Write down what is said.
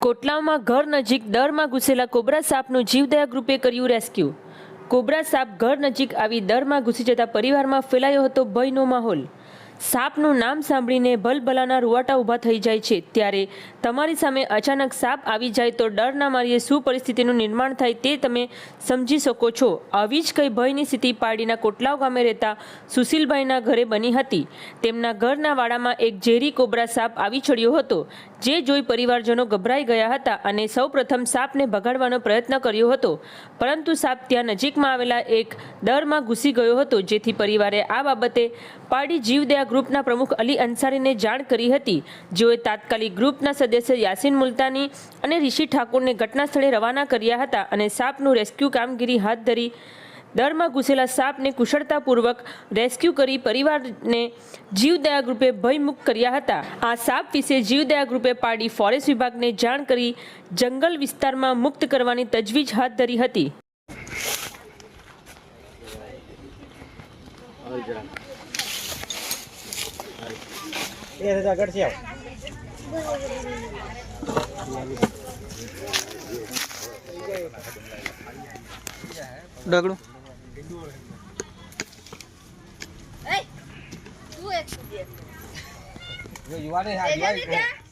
કોટલામાં ઘર નજીક દરમાં ઘૂસેલા કોબરા સાપનું જીવદયા ગ્રુપે કર્યું રેસ્ક્યુ. કોબરા સાપ ઘર નજીક આવી દરમાં ઘૂસી જતા પરિવારમાં ફેલાયો હતો ભયનો માહોલ. સાપનું નામ સાંભળીને ભલભલાના રૂવાટા ઊભા થઈ જાય છે. ત્યારે તમારી સામે અચાનક સાપ આવી જાય તો ડરના મારીએ શું પરિસ્થિતિનું નિર્માણ થાય તે તમે સમજી શકો છો. આવી જ કંઈ ભયની સ્થિતિ પારડીના કોટલાવ ગામે રહેતા સુશીલભાઈના ઘરે બની હતી. તેમના ઘરના વાડામાં એક ઝેરી કોબરા સાપ આવી ચડ્યો હતો, જે જોઈ પરિવારજનો ગભરાઈ ગયા હતા અને સૌપ્રથમ સાપને ભગાડવાનો પ્રયત્ન કર્યો હતો. પરંતુ સાપ ત્યાં નજીકમાં આવેલા એક દરમાં ઘૂસી ગયો હતો, જેથી પરિવારે આ બાબતે પારડી જીવદયા ગ્રુપના પ્રમુખ અલી અંસારીને જાણ કરી હતી. જેઓએ તાત્કાલિક ગ્રુપના સદસ્ય યાસીન મુલતાની અને ઋષિ ઠાકોરને ઘટના સ્થળે રવાના કર્યા હતા અને સાપનું રેસ્ક્યુ કામગીરી હાથ ધરી દરમાં ઘૂસેલા સાપને કુશળતાપૂર્વક રેસ્ક્યુ કરી પરિવારને જીવદયા ગ્રુપે ભયમુક્ત કર્યા હતા. આ સાપ વિશે જીવદયા ગ્રુપે પાડી ફોરેસ્ટ વિભાગને જાણ કરી જંગલ વિસ્તારમાં મુક્ત કરવાની તજવીજ હાથ ધરી હતી. એ રજા કરશે આવ ડગડું. જો યુવાને હા યુવાને